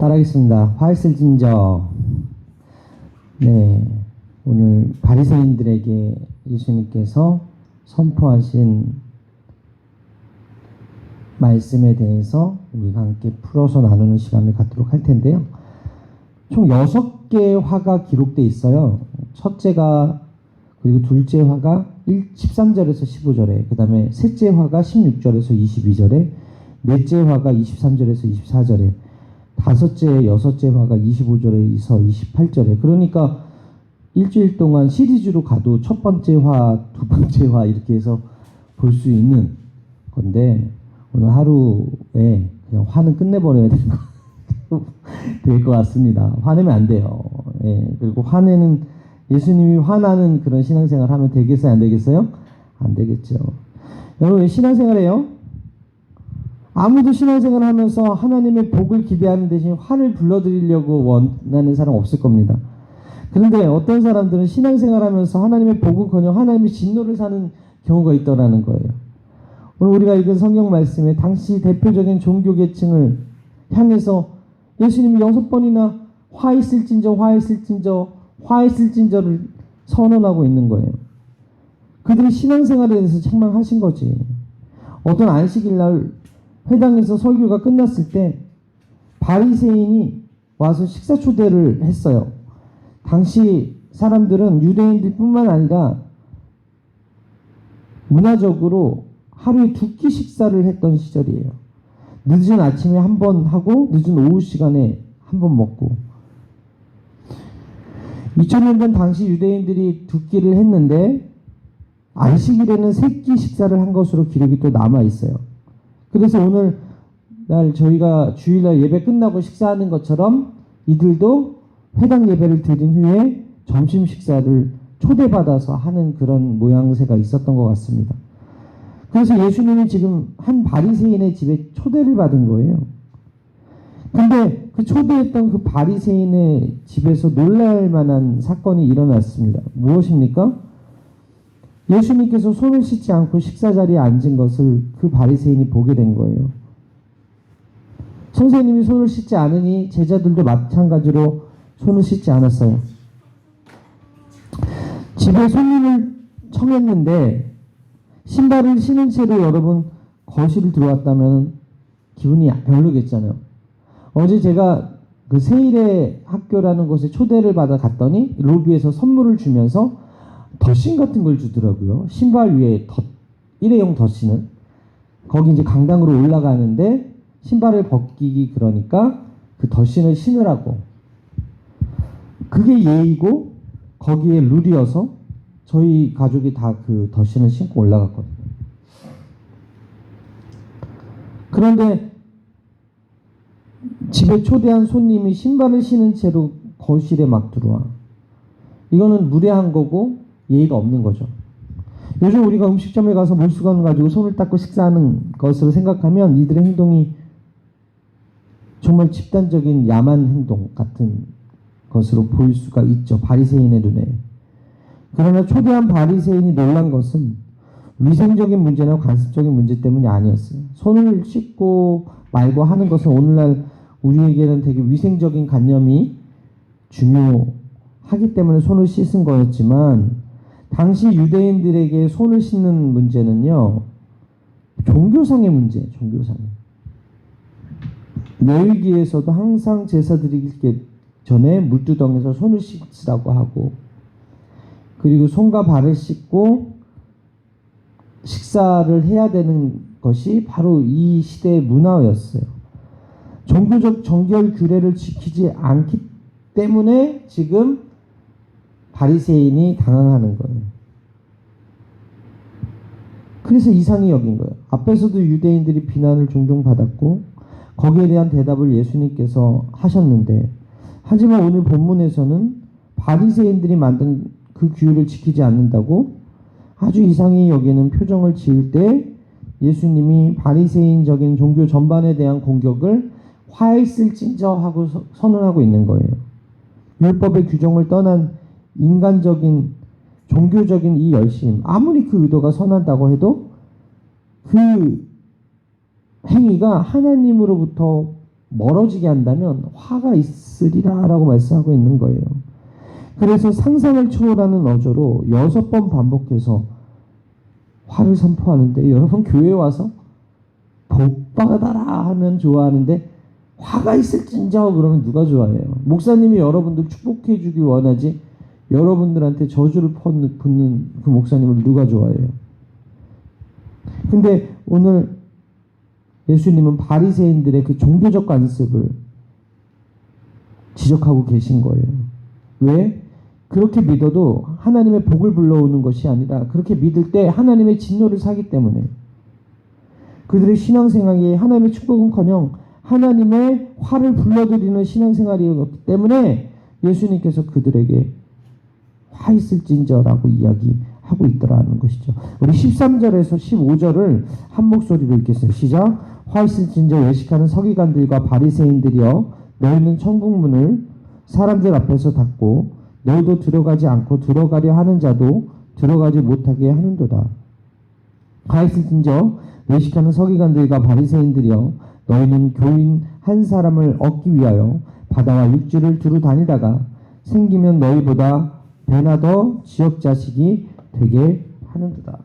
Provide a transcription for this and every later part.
따라하겠습니다. 화이슬 진저. 네, 오늘 바리새인들에게 예수님께서 선포하신 말씀에 대해서 우리가 함께 풀어서 나누는 시간을 갖도록 할 텐데요. 총 6개의 화가 기록돼 있어요. 첫째가 그리고 둘째 화가 1, 13절에서 15절에 그 다음에 셋째 화가 16절에서 22절에 넷째 화가 23절에서 24절에 다섯째, 여섯째 화가 25절에서 28절에 그러니까 일주일 동안 시리즈로 가도 첫 번째 화, 두 번째 화 이렇게 해서 볼 수 있는 건데 오늘 하루에 그냥 화는 끝내버려야 될 것 같습니다. 화내면 안 돼요. 예, 그리고 화내는 예수님이 화나는 그런 신앙생활 하면 되겠어요? 안 되겠어요? 안 되겠죠. 여러분 신앙생활해요? 아무도 신앙생활 하면서 하나님의 복을 기대하는 대신 화를 불러드리려고 원하는 사람 없을 겁니다. 그런데 어떤 사람들은 신앙생활 하면서 하나님의 복은커녕 하나님의 진노를 사는 경우가 있더라는 거예요. 오늘 우리가 읽은 성경 말씀에 당시 대표적인 종교 계층을 향해서 예수님이 여섯 번이나 화 있을진저 화 있을진저 화 있을진저를 선언하고 있는 거예요. 그들이 신앙생활에 대해서 책망하신 거지. 어떤 안식일 날 회당에서 설교가 끝났을 때 바리새인이 와서 식사 초대를 했어요. 당시 사람들은 유대인들뿐만 아니라 문화적으로 하루에 두 끼 식사를 했던 시절이에요. 늦은 아침에 한 번 하고 늦은 오후 시간에 한 번 먹고 2000년 전 당시 유대인들이 두 끼를 했는데 안식일에는 세 끼 식사를 한 것으로 기록이 또 남아 있어요. 그래서 오늘 날 저희가 주일날 예배 끝나고 식사하는 것처럼 이들도 회당 예배를 드린 후에 점심 식사를 초대받아서 하는 그런 모양새가 있었던 것 같습니다. 그래서 예수님이 지금 한 바리새인의 집에 초대를 받은 거예요. 근데 그 초대했던 그 바리새인의 집에서 놀랄 만한 사건이 일어났습니다. 무엇입니까? 예수님께서 손을 씻지 않고 식사 자리에 앉은 것을 그 바리새인이 보게 된 거예요. 선생님이 손을 씻지 않으니 제자들도 마찬가지로 손을 씻지 않았어요. 집에 손님을 청했는데 신발을 신은 채로 여러분 거실을 들어왔다면 기분이 별로겠잖아요. 어제 제가 그 세일의 학교라는 곳에 초대를 받아 갔더니 로비에서 선물을 주면서 덧신 같은 걸 주더라고요. 신발 위에 덧 일회용 덧신은 거기 이제 강당으로 올라가는데 신발을 벗기기 그러니까 그 덧신을 신으라고 그게 예의고 거기에 룰이어서 저희 가족이 다 그 덧신을 신고 올라갔거든요. 그런데 집에 초대한 손님이 신발을 신은 채로 거실에 막 들어와. 이거는 무례한 거고 예의가 없는 거죠. 요즘 우리가 음식점에 가서 물수건 가지고 손을 닦고 식사하는 것으로 생각하면 이들의 행동이 정말 집단적인 야만 행동 같은 것으로 보일 수가 있죠. 바리새인의 눈에. 그러나 초대한 바리새인이 놀란 것은 위생적인 문제나 관습적인 문제 때문이 아니었어요. 손을 씻고 말고 하는 것은 오늘날 우리에게는 되게 위생적인 관념이 중요하기 때문에 손을 씻은 거였지만 당시 유대인들에게 손을 씻는 문제는요 종교상의 문제, 종교상의 멸기에서도 항상 제사 드리기 전에 물두덩에서 손을 씻으라고 하고 그리고 손과 발을 씻고 식사를 해야 되는 것이 바로 이 시대의 문화였어요. 종교적 정결 규례를 지키지 않기 때문에 지금 바리새인이 당황하는 거예요. 그래서 이상히 여긴 거예요. 앞에서도 유대인들이 비난을 종종 받았고 거기에 대한 대답을 예수님께서 하셨는데 하지만 오늘 본문에서는 바리새인들이 만든 그 규율을 지키지 않는다고 아주 이상히 여기는 표정을 지을 때 예수님이 바리새인적인 종교 전반에 대한 공격을 화했을진저 하고 서- 선언하고 있는 거예요. 율법의 규정을 떠난 인간적인 종교적인 이 열심 아무리 그 의도가 선하다고 해도 그 행위가 하나님으로부터 멀어지게 한다면 화가 있으리라라고 말씀하고 있는 거예요. 그래서 상상을 초월하는 어조로 여섯 번 반복해서 화를 선포하는데 여러분 교회 와서 복 받아라 하면 좋아하는데 화가 있을진저 그러면 누가 좋아해요? 목사님이 여러분들 축복해 주길 원하지 여러분들한테 저주를 붓는 그 목사님을 누가 좋아해요? 근데 오늘 예수님은 바리새인들의 그 종교적 관습을 지적하고 계신 거예요. 왜? 그렇게 믿어도 하나님의 복을 불러오는 것이 아니라 그렇게 믿을 때 하나님의 진노를 사기 때문에 그들의 신앙생활이 하나님의 축복은커녕 하나님의 화를 불러들이는 신앙생활이었기 때문에 예수님께서 그들에게 화 있을진저라고 이야기하고 있더라는 것이죠. 우리 13절에서 15절을 한 목소리로 읽겠습니다. 시작. 화 있을진저 외식하는 서기관들과 바리새인들이여 너희는 천국문을 사람들 앞에서 닫고 너희도 들어가지 않고 들어가려 하는 자도 들어가지 못하게 하는도다. 화 있을진저 외식하는 서기관들과 바리새인들이여 너희는 교인 한 사람을 얻기 위하여 바다와 육지를 두루 다니다가 생기면 너희보다 배나 더 지역 자식이 되게 하는도다.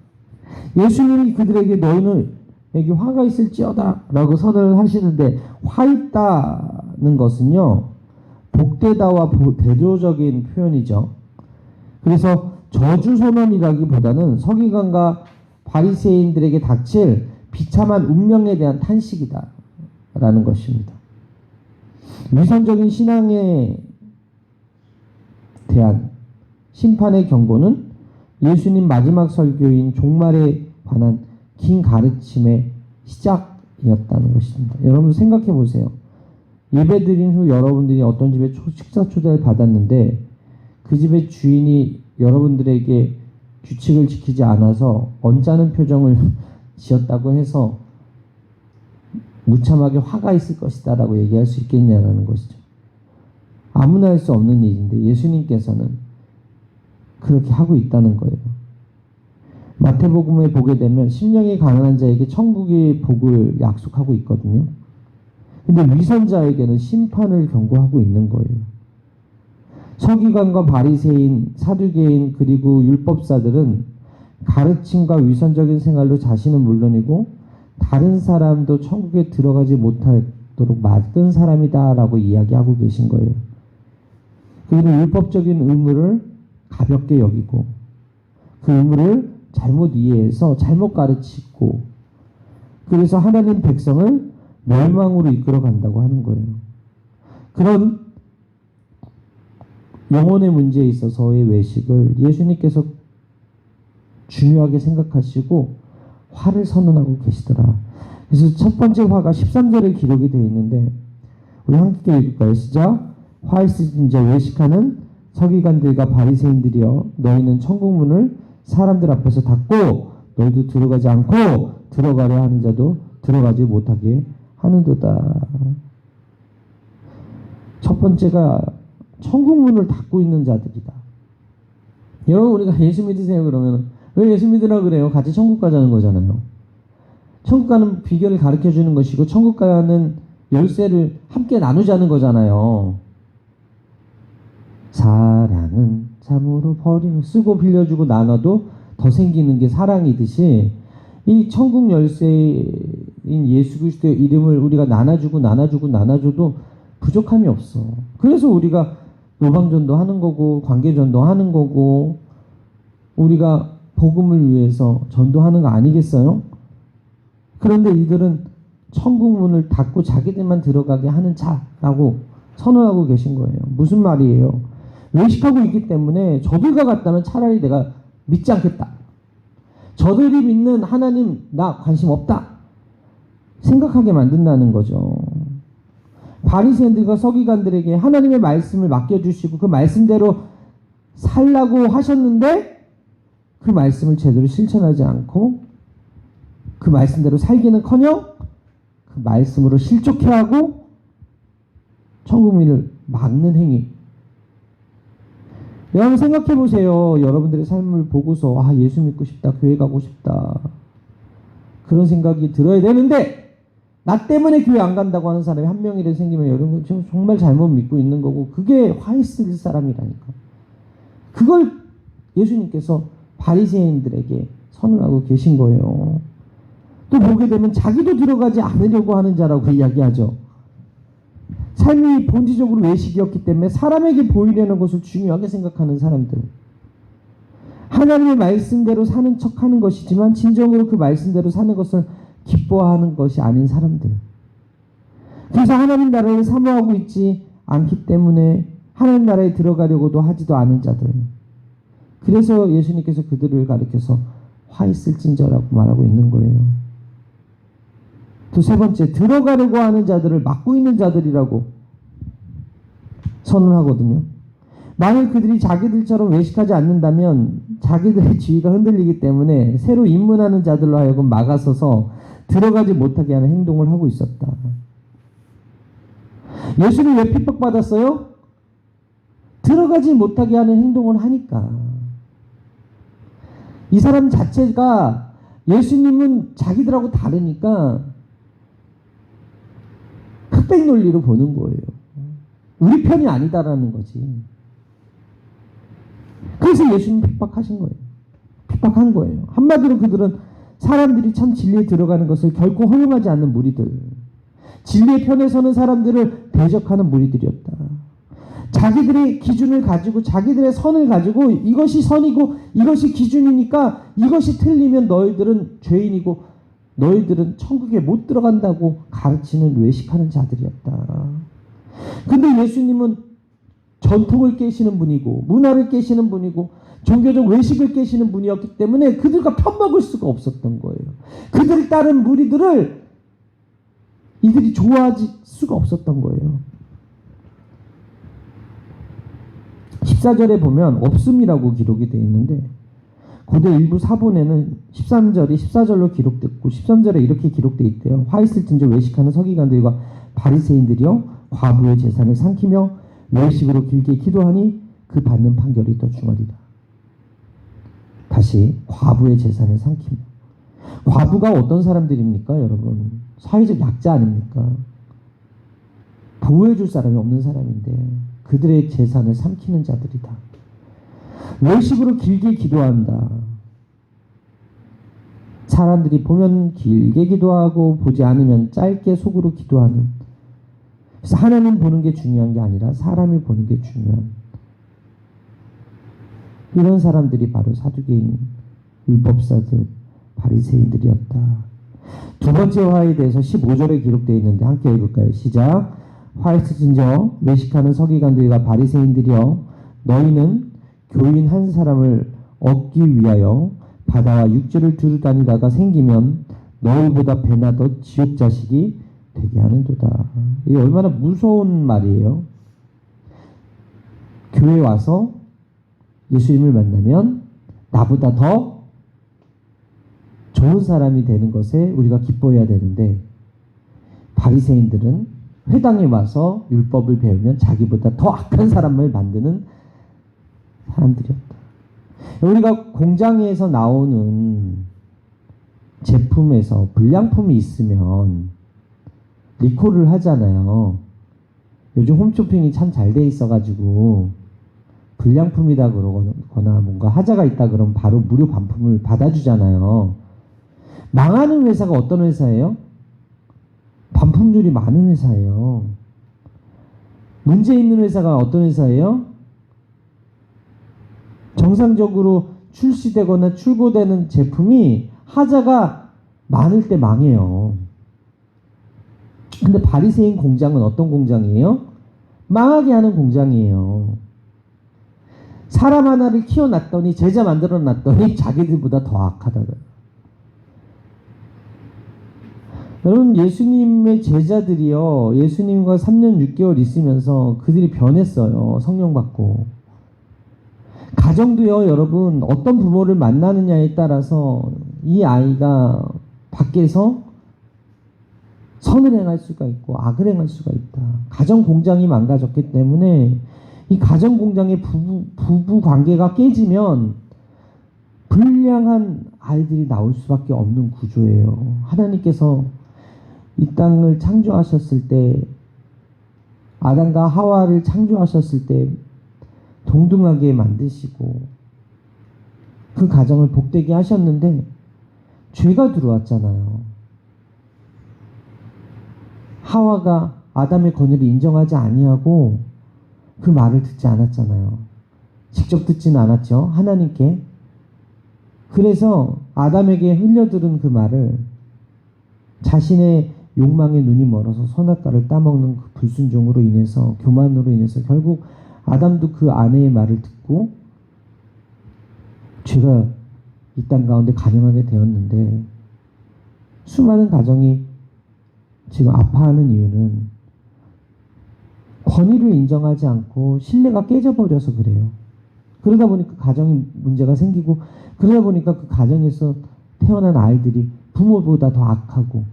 예수님이 그들에게 너희는 에게 화가 있을지어다라고 선언을 하시는데 화 있다는 것은요 복되다와 보- 대조적인 표현이죠. 그래서 저주 선언이라기보다는 서기관과 바리새인들에게 닥칠 비참한 운명에 대한 탄식이다라는 것입니다. 위선적인 신앙에 대한 심판의 경고는 예수님 마지막 설교인 종말에 관한 긴 가르침의 시작이었다는 것입니다. 여러분 생각해 보세요. 예배 드린 후 여러분들이 어떤 집에 초- 식사 초대를 받았는데 그 집의 주인이 여러분들에게 규칙을 지키지 않아서 언짢은 표정을 지었다고 해서 무참하게 화가 있을 것이다 라고 얘기할 수 있겠냐라는 것이죠. 아무나 할 수 없는 일인데 예수님께서는 그렇게 하고 있다는 거예요. 마태복음에 보게 되면 심령이 가난한 자에게 천국의 복을 약속하고 있거든요. 근데 위선자에게는 심판을 경고하고 있는 거예요. 서기관과 바리새인, 사두개인 그리고 율법사들은 가르침과 위선적인 생활로 자신은 물론이고 다른 사람도 천국에 들어가지 못하도록 막은 사람이다라고 이야기하고 계신 거예요. 그들은 율법적인 의무를 가볍게 여기고 그 의무를 잘못 이해해서 잘못 가르치고 그래서 하나님 백성을 멸망으로 이끌어 간다고 하는 거예요. 그런 영혼의 문제에 있어서의 외식을 예수님께서 중요하게 생각하시고 화를 선언하고 계시더라. 그래서 첫 번째 화가 13절에 기록이 되어 있는데 우리 함께 읽을까요? 시작. 화 있으신 자 외식하는 서기관들과 바리새인들이여 너희는 천국 문을 사람들 앞에서 닫고 너희도 들어가지 않고 들어가려 하는 자도 들어가지 못하게 하는도다. 첫 번째가 천국 문을 닫고 있는 자들이다. 여러분 우리가 예수 믿으세요 그러면 왜 예수 믿으라 그래요? 같이 천국 가자는 거잖아요. 천국 가는 비결을 가르쳐 주는 것이고 천국 가는 열쇠를 함께 나누자는 거잖아요. 사랑은 참으로 버리고 쓰고 빌려주고 나눠도 더 생기는 게 사랑이듯이 이 천국 열쇠인 예수 그리스도의 이름을 우리가 나눠주고 나눠주고 나눠줘도 부족함이 없어. 그래서 우리가 노방전도 하는 거고 관계전도 하는 거고 우리가 복음을 위해서 전도하는 거 아니겠어요? 그런데 이들은 천국 문을 닫고 자기들만 들어가게 하는 자라고 선언하고 계신 거예요. 무슨 말이에요? 외식하고 있기 때문에 저들과 같다면 차라리 내가 믿지 않겠다. 저들이 믿는 하나님 나 관심 없다. 생각하게 만든다는 거죠. 바리새인들과 서기관들에게 하나님의 말씀을 맡겨 주시고 그 말씀대로 살라고 하셨는데 그 말씀을 제대로 실천하지 않고 그 말씀대로 살기는커녕 그 말씀으로 실족해하고 천국민을 막는 행위. 여러분 생각해 보세요. 여러분들의 삶을 보고서 아 예수 믿고 싶다, 교회 가고 싶다 그런 생각이 들어야 되는데 나 때문에 교회 안 간다고 하는 사람이 한 명이라도 생기면 여러분 지금 정말 잘못 믿고 있는 거고 그게 화 있을 사람이라니까. 그걸 예수님께서 바리새인들에게 선언하고 계신 거예요. 또 보게 되면 자기도 들어가지 않으려고 하는 자라고 이야기하죠. 삶이 본질적으로 외식이었기 때문에 사람에게 보이려는 것을 중요하게 생각하는 사람들. 하나님의 말씀대로 사는 척 하는 것이지만 진정으로 그 말씀대로 사는 것을 기뻐하는 것이 아닌 사람들. 그래서 하나님 나라를 사모하고 있지 않기 때문에 하나님 나라에 들어가려고도 하지도 않은 자들. 그래서 예수님께서 그들을 가리켜서 화 있을진저라고 말하고 있는 거예요. 또 세 번째, 들어가려고 하는 자들을 막고 있는 자들이라고 선언하거든요. 만일 그들이 자기들처럼 외식하지 않는다면 자기들의 지위가 흔들리기 때문에 새로 입문하는 자들로 하여금 막아서서 들어가지 못하게 하는 행동을 하고 있었다. 예수는 왜 핍박받았어요? 들어가지 못하게 하는 행동을 하니까. 이 사람 자체가 예수님은 자기들하고 다르니까 흑백 논리로 보는 거예요. 우리 편이 아니다라는 거지. 그래서 예수님 핍박하신 거예요. 핍박한 거예요. 한마디로 그들은 사람들이 참 진리에 들어가는 것을 결코 허용하지 않는 무리들. 진리의 편에 서는 사람들을 대적하는 무리들이었다. 자기들의 기준을 가지고 자기들의 선을 가지고 이것이 선이고 이것이 기준이니까 이것이 틀리면 너희들은 죄인이고 너희들은 천국에 못 들어간다고 가르치는 외식하는 자들이었다. 근데 예수님은 전통을 깨시는 분이고 문화를 깨시는 분이고 종교적 외식을 깨시는 분이었기 때문에 그들과 편먹을 수가 없었던 거예요. 그들을 따른 무리들을 이들이 좋아할 수가 없었던 거예요. 14절에 보면 없음이라고 기록이 되어 있는데 고대 일부 사본에는 13절이 14절로 기록됐고 13절에 이렇게 기록되어 있대요. 화 있을진저 외식하는 서기관들과 바리새인들이여 과부의 재산을 삼키며 외식으로 길게 기도하니 그 받는 판결이 더 중하리라. 다시 과부의 재산을 삼키며 과부가 어떤 사람들입니까, 여러분? 사회적 약자 아닙니까? 보호해줄 사람이 없는 사람인데 그들의 재산을 삼키는 자들이다. 외식으로 길게 기도한다. 사람들이 보면 길게 기도하고 보지 않으면 짧게 속으로 기도하는. 그래서 하나님 보는 게 중요한 게 아니라 사람이 보는 게 중요한. 이런 사람들이 바로 사두개인 율법사들, 바리새인들이었다. 두 번째 화에 대해서 15절에 기록되어 있는데 함께 읽을까요? 시작. 화에스진저 외식하는 서기관들과 바리새인들이여 너희는 교인 한 사람을 얻기 위하여 바다와 육지를 두루 다니다가 생기면 너희보다 배나 더 지옥 자식이 되게 하는도다. 이게 얼마나 무서운 말이에요. 교회 와서 예수님을 만나면 나보다 더 좋은 사람이 되는 것에 우리가 기뻐해야 되는데 바리새인들은 회당에 와서 율법을 배우면 자기보다 더 악한 사람을 만드는 사람들이었다. 우리가 공장에서 나오는 제품에서 불량품이 있으면 리콜을 하잖아요. 요즘 홈쇼핑이 참 잘 돼 있어가지고 불량품이다 그러거나 뭔가 하자가 있다 그러면 바로 무료 반품을 받아주잖아요. 망하는 회사가 어떤 회사예요? 반품률이 많은 회사예요. 문제 있는 회사가 어떤 회사예요? 정상적으로 출시되거나 출고되는 제품이 하자가 많을 때 망해요. 근데 바리새인 공장은 어떤 공장이에요? 망하게 하는 공장이에요. 사람 하나를 키워놨더니 제자 만들어 놨더니 자기들보다 더 악하다. 여러분 예수님의 제자들이요 예수님과 3년 6개월 있으면서 그들이 변했어요 성령 받고 가정도요 여러분. 어떤 부모를 만나느냐에 따라서 이 아이가 밖에서 선을 행할 수가 있고 악을 행할 수가 있다. 가정 공장이 망가졌기 때문에 이 가정 공장의 부부, 부부 관계가 깨지면 불량한 아이들이 나올 수밖에 없는 구조예요. 하나님께서 이 땅을 창조하셨을 때 아담과 하와를 창조하셨을 때 동등하게 만드시고 그 가정을 복되게 하셨는데 죄가 들어왔잖아요. 하와가 아담의 권위를 인정하지 아니하고 그 말을 듣지 않았잖아요. 직접 듣지는 않았죠. 하나님께. 그래서 아담에게 흘려들은 그 말을 자신의 욕망의 눈이 멀어서 선악과를 따먹는 그 불순종으로 인해서 교만으로 인해서 결국 아담도 그 아내의 말을 듣고 죄가 이 땅 가운데 가능하게 되었는데 수많은 가정이 지금 아파하는 이유는 권위를 인정하지 않고 신뢰가 깨져버려서 그래요. 그러다 보니까 가정이 문제가 생기고 그러다 보니까 그 가정에서 태어난 아이들이 부모보다 더 악하고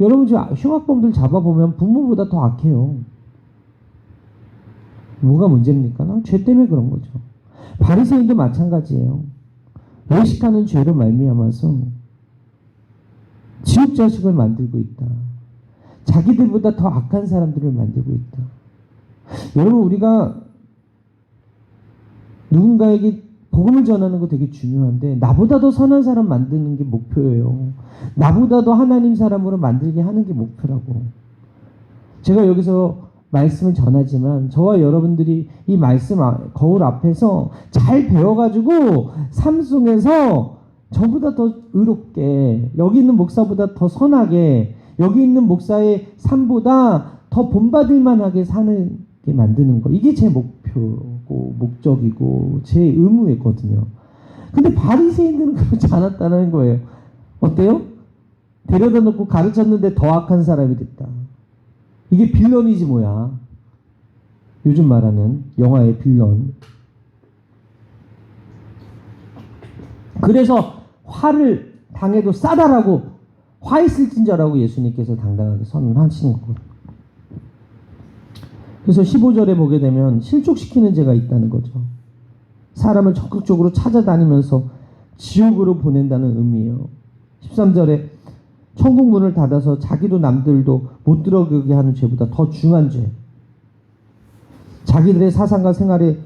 여러분 지금 흉악범들 잡아보면 부모보다 더 악해요. 뭐가 문제입니까? 나죄 때문에 그런 거죠. 바리새인도 마찬가지예요. 외식하는 죄로 말미암아서 지옥 자식을 만들고 있다. 자기들보다 더 악한 사람들을 만들고 있다. 여러분 우리가 누군가에게 복음을 전하는 거 되게 중요한데 나보다 더 선한 사람 만드는 게 목표예요. 나보다 더 하나님 사람으로 만들게 하는 게 목표라고. 제가 여기서 말씀을 전하지만 저와 여러분들이 이 말씀 아- 거울 앞에서 잘 배워가지고 삶 속에서 저보다 더 의롭게 여기 있는 목사보다 더 선하게 여기 있는 목사의 삶보다 더 본받을 만하게 사는 게 만드는 거 이게 제 목표고 목적이고 제 의무였거든요. 근데 바리새인들은 그렇지 않았다는 거예요. 어때요? 데려다 놓고 가르쳤는데 더 악한 사람이 됐다. 이게 빌런이지 뭐야. 요즘 말하는 영화의 빌런. 그래서 화를 당해도 싸다라고 화 있을진저라고 예수님께서 당당하게 선언하시는 거거든요. 그래서 15절에 보게 되면 실족시키는 죄가 있다는 거죠. 사람을 적극적으로 찾아다니면서 지옥으로 보낸다는 의미예요. 13절에 천국 문을 닫아서 자기도 남들도 못 들어가게 하는 죄보다 더 중한 죄. 자기들의 사상과 생활에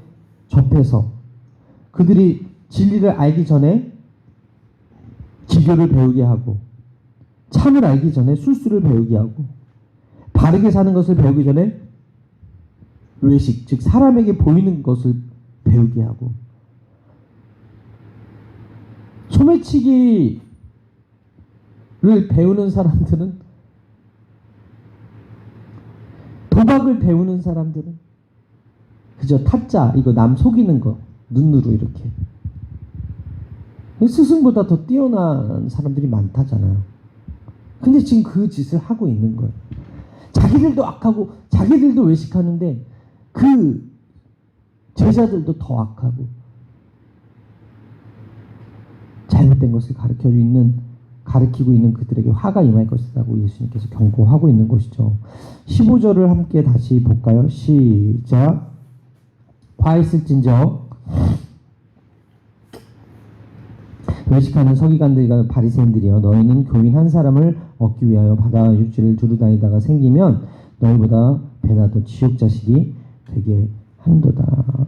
접해서 그들이 진리를 알기 전에 기교를 배우게 하고 참을 알기 전에 술수를 배우게 하고 바르게 사는 것을 배우기 전에 외식 즉 사람에게 보이는 것을 배우게 하고 소매치기 를 배우는 사람들은? 도박을 배우는 사람들은? 그저 타짜 이거 남 속이는 거. 눈으로 이렇게. 스승보다 더 뛰어난 사람들이 많다잖아요. 근데 지금 그 짓을 하고 있는 거예요. 자기들도 악하고 자기들도 외식하는데 그 제자들도 더 악하고 잘못된 것을 가르쳐 있는 가르치고 있는 그들에게 화가 임할 것이라고 예수님께서 경고하고 있는 것이죠. 15절을 함께 다시 볼까요? 시작. 화 있을진저 외식하는 서기관들과 바리새인들이여 너희는 교인 한 사람을 얻기 위하여 바다 육지를 두루 다니다가 생기면 너희보다 배나 더 지옥 자식이 되게 한도다.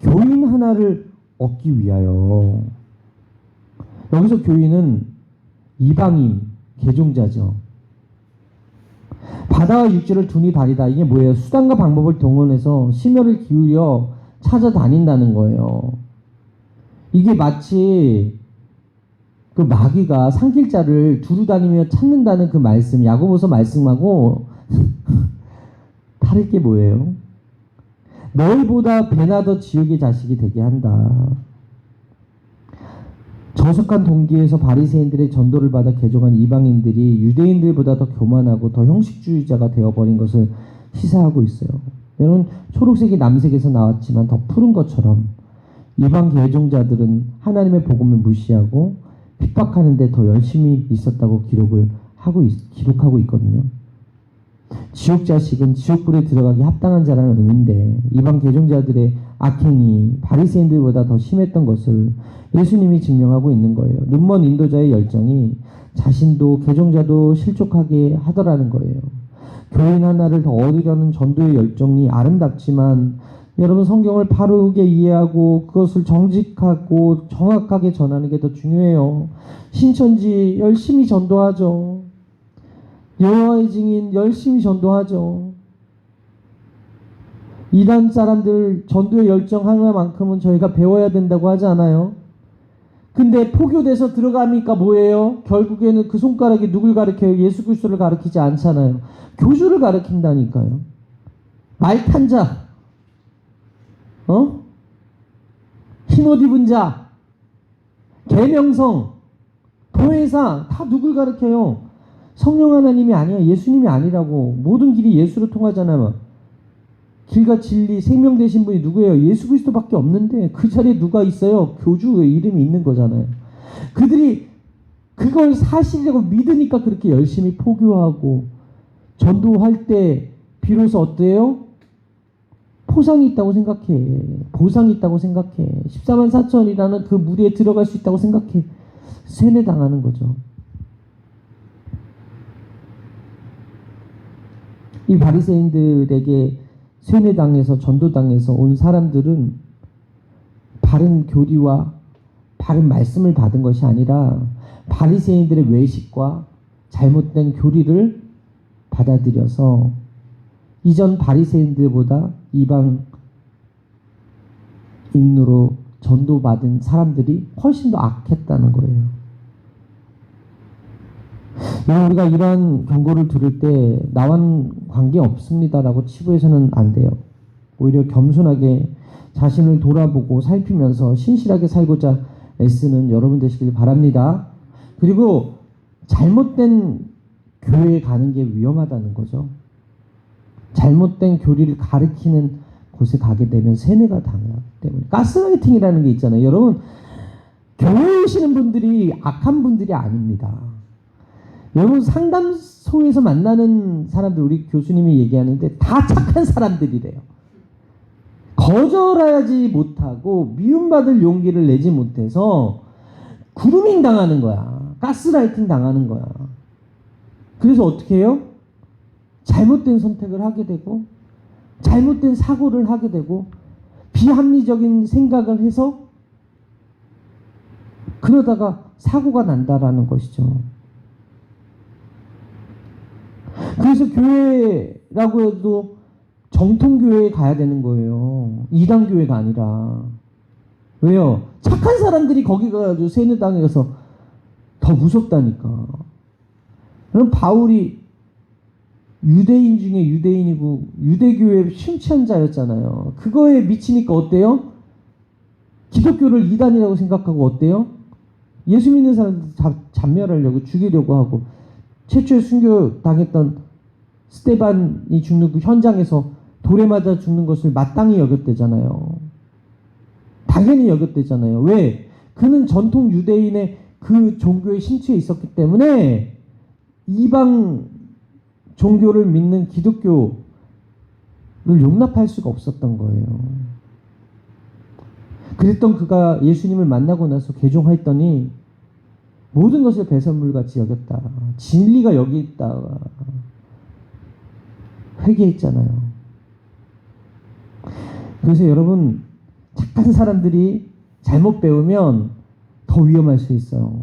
교인 하나를 얻기 위하여 여기서 교인은 이방인 개종자죠. 바다와 육지를 두니 다니다 이게 뭐예요? 수단과 방법을 동원해서 심혈을 기울여 찾아다닌다는 거예요. 이게 마치 그 마귀가 산길자를 두루 다니며 찾는다는 그 말씀, 야고보서 말씀하고 다를 게 뭐예요? 너희보다 배나 더 지옥의 자식이 되게 한다. 저속한 동기에서 바리새인들의 전도를 받아 개종한 이방인들이 유대인들보다 더 교만하고 더 형식주의자가 되어버린 것을 시사하고 있어요. 여러분 초록색이 남색에서 나왔지만 더 푸른 것처럼 이방 개종자들은 하나님의 복음을 무시하고 핍박하는데 더 열심히 있었다고 기록을 하고 있, 기록하고 있거든요. 지옥 자식은 지옥불에 들어가기 합당한 자라는 의미인데 이방 개종자들의 악행이 바리새인들보다 더 심했던 것을 예수님이 증명하고 있는 거예요. 눈먼 인도자의 열정이 자신도 개종자도 실족하게 하더라는 거예요. 교인 하나를 더 얻으려는 전도의 열정이 아름답지만 여러분 성경을 바르게 이해하고 그것을 정직하고 정확하게 전하는 게 더 중요해요. 신천지 열심히 전도하죠. 여호와의 증인 열심히 전도하죠. 이란 사람들 전도의 열정 하나만큼은 저희가 배워야 된다고 하지 않아요? 근데 포교돼서 들어가니까 뭐예요? 결국에는 그 손가락이 누굴 가르쳐요? 예수 그리스도를 가르치지 않잖아요. 교주를 가르친다니까요. 말탄 자, 어? 흰옷 입은 자, 계명성, 도회사 다 누굴 가르쳐요? 성령 하나님이 아니야. 예수님이 아니라고. 모든 길이 예수로 통하잖아요. 길과 진리, 생명 되신 분이 누구예요? 예수 그리스도밖에 없는데 그 자리에 누가 있어요? 교주의 이름이 있는 거잖아요. 그들이 그걸 사실이라고 믿으니까 그렇게 열심히 포교하고 전도할 때 비로소 어때요? 포상이 있다고 생각해. 보상이 있다고 생각해. 14만 4천이라는 그 무리에 들어갈 수 있다고 생각해. 세뇌당하는 거죠. 이 바리새인들에게 세뇌당해서 전도당해서 온 사람들은 바른 교리와 바른 말씀을 받은 것이 아니라 바리새인들의 외식과 잘못된 교리를 받아들여서 이전 바리새인들보다 이방 인으로 전도받은 사람들이 훨씬 더 악했다는 거예요. 우리가 이러한 경고를 들을 때 나wan 관계 없습니다라고 치부해서는 안 돼요. 오히려 겸손하게 자신을 돌아보고 살피면서 신실하게 살고자 애쓰는 여러분 되시길 바랍니다. 그리고 잘못된 교회에 가는 게 위험하다는 거죠. 잘못된 교리를 가르치는 곳에 가게 되면 세뇌가 당하기 때문에 가스라이팅이라는 게 있잖아요. 여러분 교회 오시는 분들이 악한 분들이 아닙니다. 여러분 상담소에서 만나는 사람들 우리 교수님이 얘기하는데 다 착한 사람들이래요. 거절하지 못하고 미움받을 용기를 내지 못해서 구루밍 당하는 거야. 가스라이팅 당하는 거야. 그래서 어떻게 해요? 잘못된 선택을 하게 되고 잘못된 사고를 하게 되고 비합리적인 생각을 해서 그러다가 사고가 난다라는 것이죠. 그래서 교회라고 해도 정통교회에 가야 되는 거예요. 이단교회가 아니라. 왜요? 착한 사람들이 거기 가가지고 세뇌당에 가서 더 무섭다니까. 그럼 바울이 유대인 중에 유대인이고 유대교회 심취한 자였잖아요. 그거에 미치니까 어때요? 기독교를 이단이라고 생각하고 어때요? 예수 믿는 사람들 잡멸하려고 죽이려고 하고 최초에 순교 당했던 스테반이 죽는 그 현장에서 돌에 맞아 죽는 것을 마땅히 여겼대잖아요. 당연히 여겼대잖아요. 왜? 그는 전통 유대인의 그 종교에 심취해 있었기 때문에 이방 종교를 믿는 기독교를 용납할 수가 없었던 거예요. 그랬던 그가 예수님을 만나고 나서 개종했더니 모든 것을 배설물같이 여겼다. 진리가 여기 있다. 회개했잖아요. 그래서 여러분 착한 사람들이 잘못 배우면 더 위험할 수 있어요.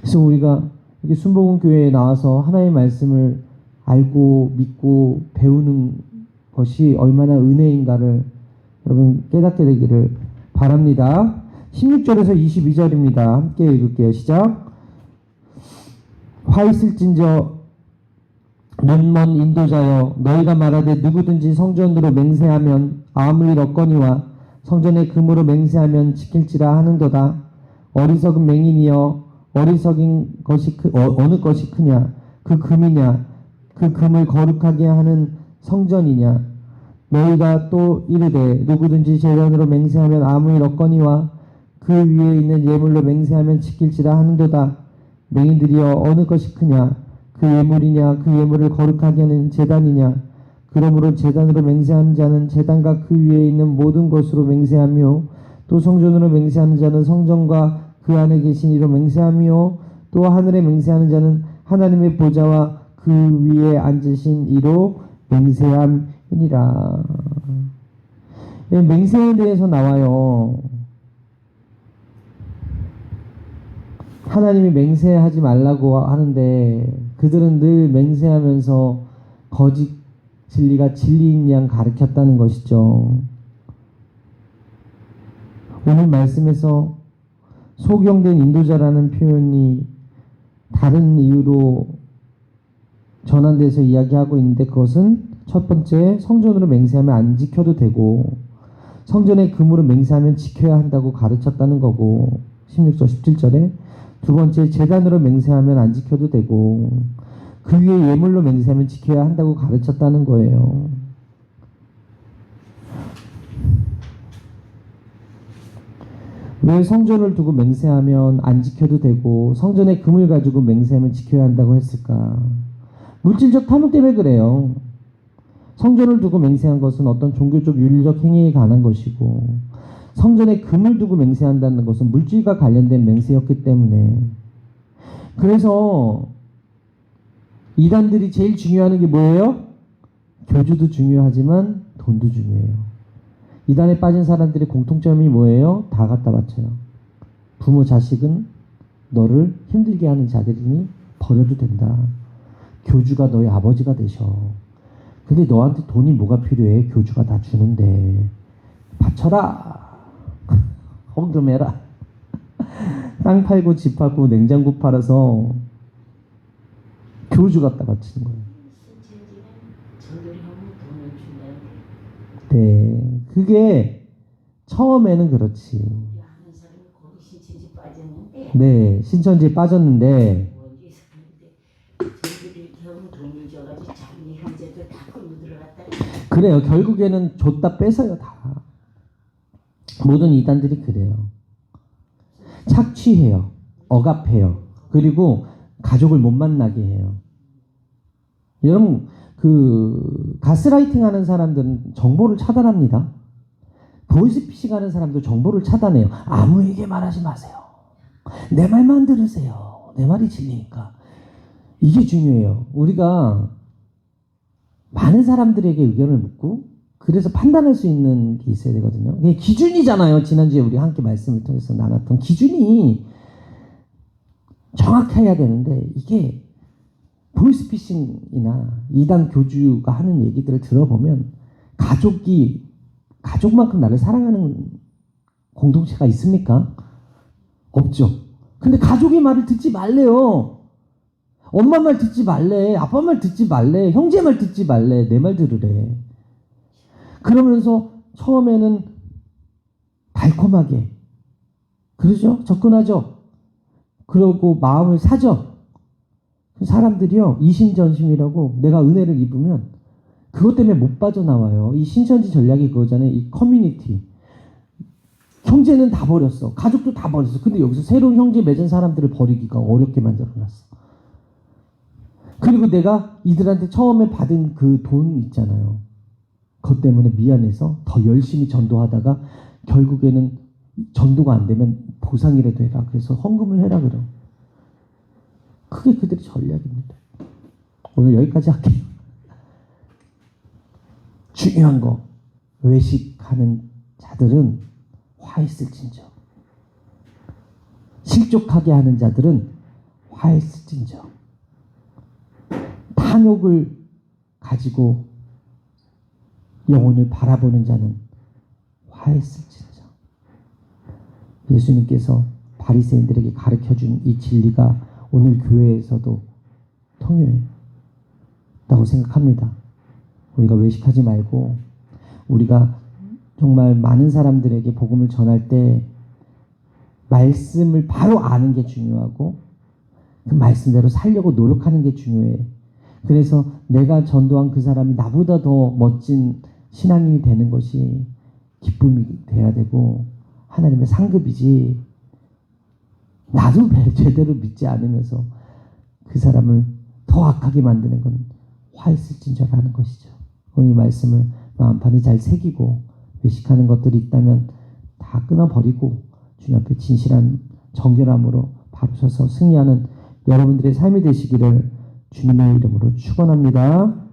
그래서 우리가 이렇게 순복음 교회에 나와서 하나님의 말씀을 알고 믿고 배우는 것이 얼마나 은혜인가를 여러분 깨닫게 되기를 바랍니다. 16절에서 22절입니다. 함께 읽을게요. 시작. 화 있을진저 눈먼 인도자여 너희가 말하되 누구든지 성전으로 맹세하면 아무 일 없거니와 성전의 금으로 맹세하면 지킬지라 하는도다. 어리석은 맹인이여 어리석인 것이 크, 어, 어느 것이 크냐? 그 금이냐? 그 금을 거룩하게 하는 성전이냐? 너희가 또 이르되 누구든지 재련으로 맹세하면 아무 일 없거니와 그 위에 있는 예물로 맹세하면 지킬지라 하는도다. 맹인들이여 어느 것이 크냐 그 예물이냐 그 예물을 거룩하게 하는 제단이냐 그러므로 제단으로 맹세하는 자는 제단과 그 위에 있는 모든 것으로 맹세하며 또 성전으로 맹세하는 자는 성전과 그 안에 계신 이로 맹세하며 또 하늘에 맹세하는 자는 하나님의 보좌와 그 위에 앉으신 이로 맹세함이니라. 예, 맹세에 대해서 나와요. 하나님이 맹세하지 말라고 하는데 그들은 늘 맹세하면서 거짓 진리가 진리인 양 가르쳤다는 것이죠. 오늘 말씀에서 소경된 인도자라는 표현이 다른 이유로 전환돼서 이야기하고 있는데 그것은 첫 번째 성전으로 맹세하면 안 지켜도 되고 성전의 금으로 맹세하면 지켜야 한다고 가르쳤다는 거고 16절 17절에 두 번째 재단으로 맹세하면 안 지켜도 되고 그 위에 예물로 맹세하면 지켜야 한다고 가르쳤다는 거예요. 왜 성전을 두고 맹세하면 안 지켜도 되고 성전의 금을 가지고 맹세하면 지켜야 한다고 했을까? 물질적 탐욕 때문에 그래요. 성전을 두고 맹세한 것은 어떤 종교적 윤리적 행위에 관한 것이고 성전에 금을 두고 맹세한다는 것은 물질과 관련된 맹세였기 때문에 그래서 이단들이 제일 중요하는 게 뭐예요? 교주도 중요하지만 돈도 중요해요. 이단에 빠진 사람들의 공통점이 뭐예요? 다 갖다 바쳐요. 부모 자식은 너를 힘들게 하는 자들이니 버려도 된다. 교주가 너의 아버지가 되셔. 근데 너한테 돈이 뭐가 필요해? 교주가 다 주는데 바쳐라. 헌금해라. 땅 팔고 집 팔고 냉장고 팔아서 교주 갖다 바치는 거예요. 네, 그게 처음에는 그렇지. 네, 신천지에 빠졌는데 그래요. 결국에는 줬다 뺏어요 다. 모든 이단들이 그래요. 착취해요. 억압해요. 그리고 가족을 못 만나게 해요. 여러분 그 가스라이팅 하는 사람들은 정보를 차단합니다. 보이스피싱 하는 사람도 정보를 차단해요. 아무에게 말하지 마세요. 내 말만 들으세요. 내 말이 진리니까. 이게 중요해요. 우리가 많은 사람들에게 의견을 묻고 그래서 판단할 수 있는 게 있어야 되거든요. 이게 기준이잖아요. 지난주에 우리 함께 말씀을 통해서 나눴던 기준이 정확해야 되는데 이게 보이스피싱이나 이단 교주가 하는 얘기들을 들어보면 가족이 가족만큼 나를 사랑하는 공동체가 있습니까? 없죠. 근데 가족의 말을 듣지 말래요. 엄마 말 듣지 말래. 아빠 말 듣지 말래. 형제 말 듣지 말래. 내 말 들으래. 그러면서 처음에는 달콤하게 그러죠? 접근하죠. 그러고 마음을 사죠. 사람들이요 이신전심이라고 내가 은혜를 입으면 그것 때문에 못 빠져나와요. 이 신천지 전략이 그거잖아요. 이 커뮤니티. 형제는 다 버렸어. 가족도 다 버렸어. 근데 여기서 새로운 형제 맺은 사람들을 버리기가 어렵게 만들어놨어. 그리고 내가 이들한테 처음에 받은 그 돈 있잖아요. 그것 때문에 미안해서 더 열심히 전도하다가 결국에는 전도가 안 되면 보상이라도 해라. 그래서 헌금을 해라 그래. 그게 그들의 전략입니다. 오늘 여기까지 할게요. 중요한 거 외식하는 자들은 화 있을진저 실족하게 하는 자들은 화 있을진저 탐욕을 가지고 영혼을 바라보는 자는 화 있을진저 예수님께서 바리새인들에게 가르쳐 준 이 진리가 오늘 교회에서도 통요했다고 생각합니다. 우리가 외식하지 말고 우리가 정말 많은 사람들에게 복음을 전할 때 말씀을 바로 아는 게 중요하고 그 말씀대로 살려고 노력하는 게 중요해. 그래서 내가 전도한 그 사람이 나보다 더 멋진 신앙인이 되는 것이 기쁨이 돼야 되고 하나님의 상급이지. 나도 제대로 믿지 않으면서 그 사람을 더 악하게 만드는 건 화 있을진저라는 것이죠. 오늘 이 말씀을 마음판에 잘 새기고 외식하는 것들이 있다면 다 끊어버리고 주님 앞에 진실한 정결함으로 바로 서서 승리하는 여러분들의 삶이 되시기를 주님의 이름으로 축원합니다.